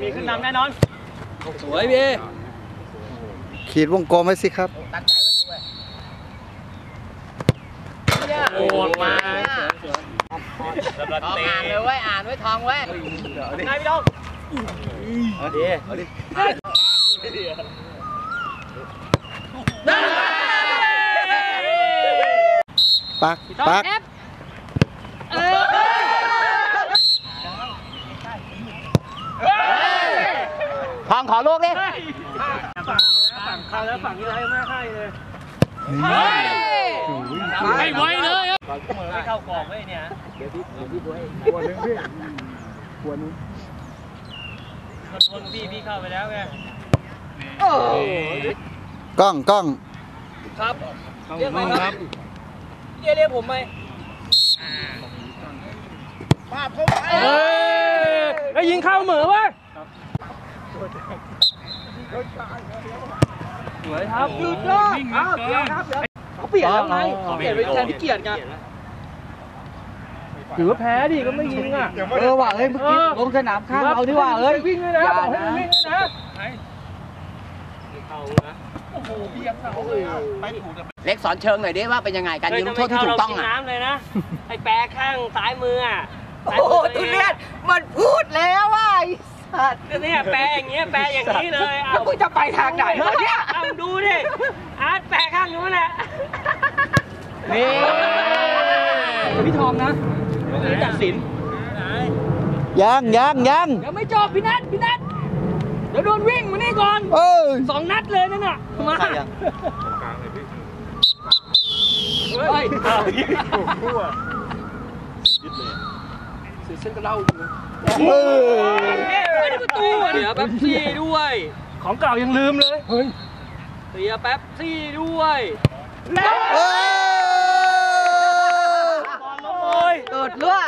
มีขึ้นนำแน่นอน สวยพี่ขีดวงกลมไว้สิครับโอดมาทองอ่านเลยเว้ย อ่านไว้ทองเว้ยนายพี่น้องปักปัก ทองขอลูกดิฝั่งฝั่งเข้าแล้วฝั่งนี้ให้ไม่ให้เลยให้ไวเลยไม่เข้ากรอบเว้ยเนี่ย เดี๋ยวพี่เดี๋ยวพี่ด้วยขวดนึงพี่ขวดนึงขวดพี่พี่เข้าไปแล้วไงกล้องกล้อง ครับ เรียกไหมครับเรียกเรียกผมไหมเฮ้ยแล้วยิงเข้าเหมือเว้ย สวยครับหยุดยอดอ้าวเกียร์ครับเขาเปลี่ยนแล้วไงเขาเปลี่ยนเป็นแทนที่เกียรติไงถือว่าแพ้ดิก็ไม่ยิงอะ เออว่ะเฮ้ยเมื่อกี้ลงสนามข้างเราที่ว่าเอ้ยวิ่งเลยนะอย่าบอกให้นะมันวิ่งเลยนะเล็กสอนเชิงหน่อยดิว่าเป็นยังไงการยิงลูกโทษที่ถูกต้องอะน้ำเลยนะไอ้แปรข้างซ้ายมืออะโอ้โหตุเลียนมันพูดแล้วว่าไอ้ สัตว์ก็เนี่ยแปรอย่างเงี้ยแปรอย่างนี้เลยแล้วกูจะไปทางไหนวะเนี่ย เอาดูดิอาร์ตแปรข้างนู้นแหละนี่พี่ทองนะตัดสินยังยังยังเดี๋ยวไม่จบพี่นัทพี่นัทเดี๋ยวโดนวิ่งมานี่ก่อนเออสองนัดเลยนั่นน่ะมาเฮ้ยเออ ไม่ได้ประตูเสียแป๊บซี่ด้วย ของเก่ายังลืมเลยเฮ้ยเสียแป๊บซี่ด้วยเออโอ้ยตูดรั่ว